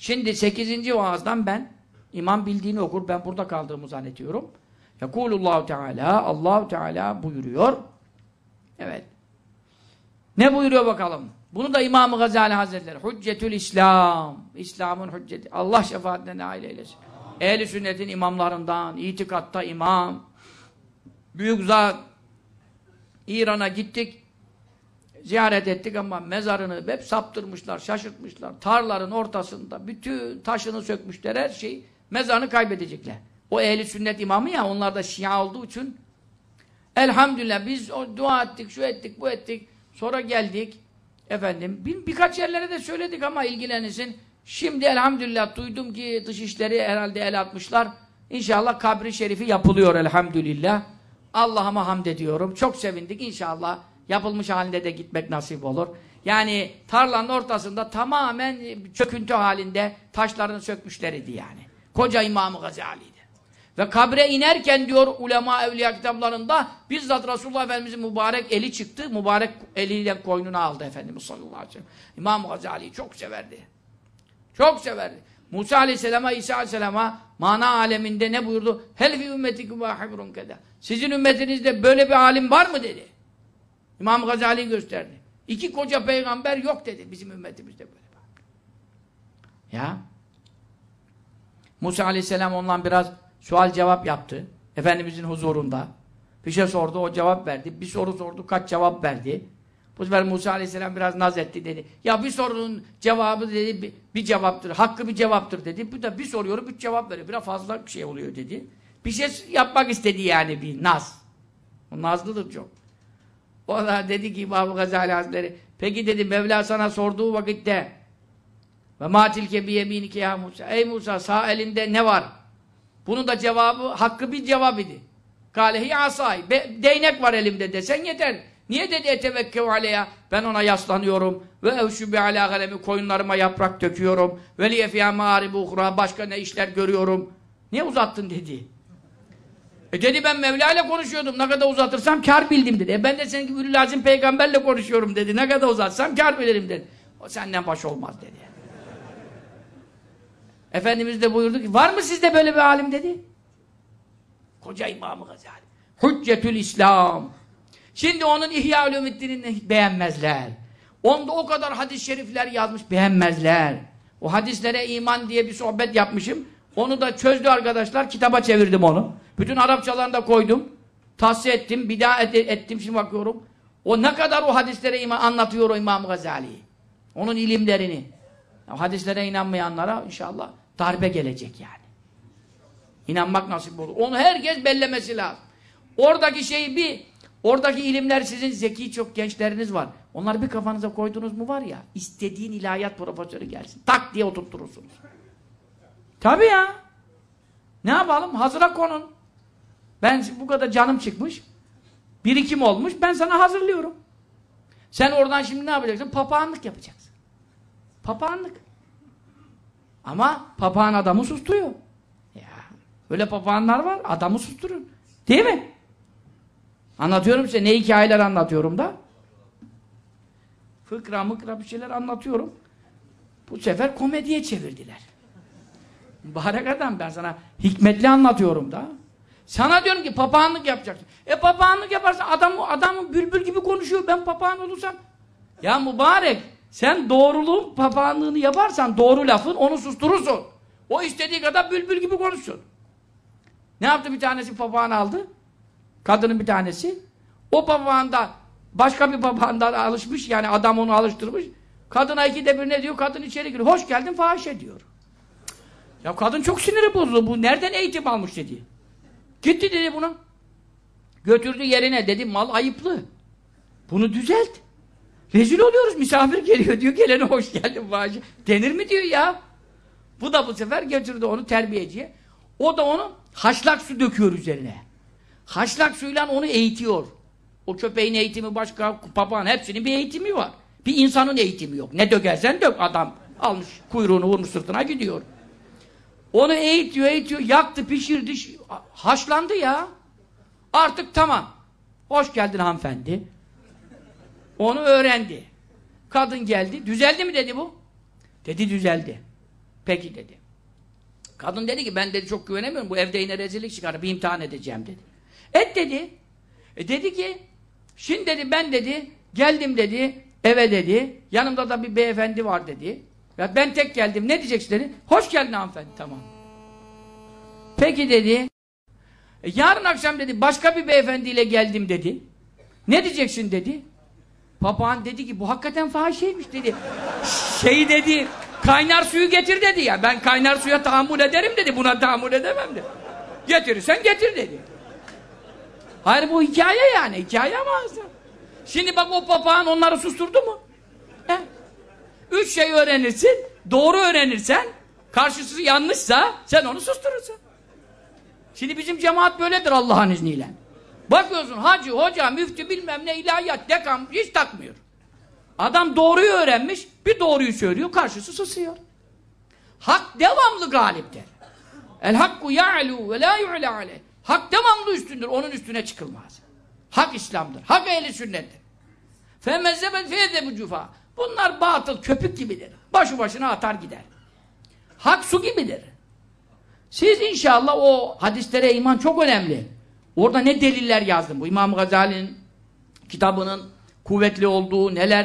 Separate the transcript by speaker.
Speaker 1: Şimdi 8. vaazdan ben imam bildiğini okur. Ben burada kaldığımı zannediyorum. Yekulullahu Teala Allahu Teala buyuruyor. Evet. Ne buyuruyor bakalım? Bunu da İmam-ı Gazali Hazretleri Hüccetül İslam. İslam'ın hücceti. Allah şefaatine nail eylesin. Ehl-i sünnetin imamlarından, itikatta imam, büyük zat. İran'a gittik. Ziyaret ettik ama mezarını hep saptırmışlar, şaşırtmışlar. Tarların ortasında bütün taşını sökmüşler her şeyi. Mezarını kaybedecekler. O ehli sünnet imamı ya onlar da şia olduğu için elhamdülillah biz o dua ettik, şu ettik, bu ettik. Sonra geldik. Efendim bir, birkaç yerlere de söyledik ama ilgilenirsin. Şimdi elhamdülillah duydum ki dışişleri herhalde el atmışlar. İnşallah kabri şerifi yapılıyor elhamdülillah. Allah'ıma hamd ediyorum. Çok sevindik inşallah. Yapılmış halinde de gitmek nasip olur. Yani tarlanın ortasında tamamen çöküntü halinde taşlarını sökmüşler idi yani. Koca İmam-ı Gazali'ydi. Ve kabre inerken diyor ulema evliya kitaplarında bizzat Resulullah Efendimiz'in mübarek eli çıktı. Mübarek eliyle koynuna aldı Efendimiz sallallahu aleyhi ve sellem. İmam Gazali'yi çok severdi. Çok severdi. Musa aleyhisselama, İsa aleyhisselama mana aleminde ne buyurdu? Hel fi ümmetikum vahibrun keda. Sizin ümmetinizde böyle bir alim var mı dedi. İmam Gazali gösterdi. İki koca peygamber yok dedi bizim ümmetimizde böyle bir. Ya. Musa aleyhisselam ondan biraz sual cevap yaptı. Efendimizin huzurunda. Bir şey sordu, o cevap verdi. Bir soru sordu, kaç cevap verdi. Bu sefer Musa aleyhisselam biraz naz etti dedi. Ya bir sorunun cevabı dedi bir, bir cevaptır, hakkı bir cevaptır dedi. Bu da bir soruyorum, üç cevap veriyor. Biraz fazla bir şey oluyor dedi. Bir şey yapmak istedi yani bir naz. O nazlıdır çok. O da dedi ki İmam Gazali Hazretleri, peki dedi Mevla sana sorduğu vakitte ve matilke bi yeminike ya Musa. Ey Musa sağ elinde ne var? Bunun da cevabı hakkı bir cevap idi. Kalehi asay. Be, değnek var elimde desen yeter. Niye dedi etevekkev aleyha? Ben ona yaslanıyorum. Ve evşü bi ala galemi koyunlarıma yaprak döküyorum. Ve liye fiyâ mâribu uhra. Başka ne işler görüyorum. Niye uzattın dedi. E dedi ben Mevla ile konuşuyordum. Ne kadar uzatırsam kar bildim dedi. E ben de senin gibi lazım peygamberle konuşuyorum dedi. Ne kadar uzatsam kar bilirim dedi. O senden baş olmaz dedi. Efendimiz de buyurdu ki var mı sizde böyle bir alim dedi. Koca İmam-ı Gazali. Hüccetül İslam. Şimdi onun İhya Ulumuddin'ini beğenmezler. Onda o kadar hadis-i şerifler yazmış beğenmezler. O hadislere iman diye bir sohbet yapmışım. Onu da çözdü arkadaşlar. Kitaba çevirdim onu. Bütün Arapçalarını da koydum. Tahsiye ettim. Bir daha et, ettim. Şimdi bakıyorum. O ne kadar o hadislere iman anlatıyor o İmam Gazali. Onun ilimlerini. O hadislere inanmayanlara inşallah darbe gelecek yani. İnanmak nasip olur. Onu herkes bellemesi lazım. Oradaki şeyi bir, oradaki ilimler sizin zeki çok gençleriniz var. Onları bir kafanıza koydunuz mu var ya, istediğin ilahiyat profesörü gelsin. Tak diye oturturursunuz. Tabii ya. Ne yapalım? Hazıra konun. Ben bu kadar canım çıkmış. Birikim olmuş. Ben sana hazırlıyorum. Sen oradan şimdi ne yapacaksın? Papağanlık yapacaksın. Papağanlık. Ama papağan adamı susturuyor. Ya. Öyle papağanlar var. Adamı susturun. Değil mi? Anlatıyorum size. Ne hikayeler anlatıyorum da. Fıkra mıkra bir şeyler anlatıyorum. Bu sefer komediye çevirdiler. Mübarek adam ben sana hikmetli anlatıyorum da. Sana diyorum ki papağanlık yapacaksın. E papağanlık yaparsan adam, adam bülbül gibi konuşuyor. Ben papağan olursam. Ya mübarek sen doğruluğun papağanlığını yaparsan doğru lafın onu susturursun. O istediği kadar bülbül gibi konuşsun. Ne yaptı bir tanesi papağan aldı? Kadının bir tanesi. O papağan da başka bir papağandan alışmış yani adam onu alıştırmış. Kadına ikide bir ne diyor? Kadın içeri giriyor. Hoş geldin fahişe diyor. Ya kadın çok siniri bozuldu. Bu nereden eğitim almış dedi. Gitti dedi buna. Götürdü yerine dedi mal ayıplı. Bunu düzelt. Rezil oluyoruz. Misafir geliyor diyor. Gelene hoş geldin fahişe. Denir mi diyor ya. Bu da bu sefer götürdü onu terbiyeciye. O da onu haşlak su döküyor üzerine. Haşlak suyla onu eğitiyor. O köpeğin eğitimi başka, papağan hepsinin bir eğitimi var. Bir insanın eğitimi yok. Ne dökersen dök adam. Almış kuyruğunu vurmuş sırtına gidiyor. Onu eğitiyor, eğitiyor, yaktı, pişirdi, haşlandı ya. Artık tamam. Hoş geldin hanımefendi. Onu öğrendi. Kadın geldi. Düzeldi mi dedi bu? Dedi düzeldi. Peki dedi. Kadın dedi ki ben dedi çok güvenemiyorum. Bu evde yine rezillik çıkar. Bir imtihan edeceğim dedi. Et dedi. E dedi ki şimdi dedi ben dedi geldim dedi eve dedi. Yanımda da bir beyefendi var dedi. Ya ben tek geldim. Ne diyeceksin dedi. Hoş geldin hanımefendi. Tamam. Peki dedi. "E, yarın akşam dedi başka bir beyefendiyle geldim dedi. Ne diyeceksin dedi. Papağan dedi ki bu hakikaten fahişeymiş dedi. Şey dedi kaynar suyu getir dedi ya. Ben kaynar suya tahammül ederim dedi. Buna tahammül edemem dedi. Getirirsen getir dedi. Hayır bu hikaye yani. Hikaye ama. Şimdi bak o papağan onları susturdu mu? Üç şey öğrenirsin. Doğru öğrenirsen karşısı yanlışsa sen onu susturursun. Şimdi bizim cemaat böyledir Allah'ın izniyle. Bakıyorsun hacı, hoca, müftü bilmem ne ilahiyat, dekan hiç takmıyor. Adam doğruyu öğrenmiş, bir doğruyu söylüyor, karşısı susuyor. Hak devamlı galiptir. El hakku ya'lu ve la yu'la aleyh. Hak devamlı üstündür, onun üstüne çıkılmaz. Hak İslam'dır, hak ehli sünnettir. Feyede bu cufa. Bunlar batıl, köpük gibidir. Başı başına atar gider. Hak su gibidir. Siz inşallah o hadislere iman çok önemli. Orada ne deliller yazdım. Bu İmam Gazali'nin kitabının kuvvetli olduğu neler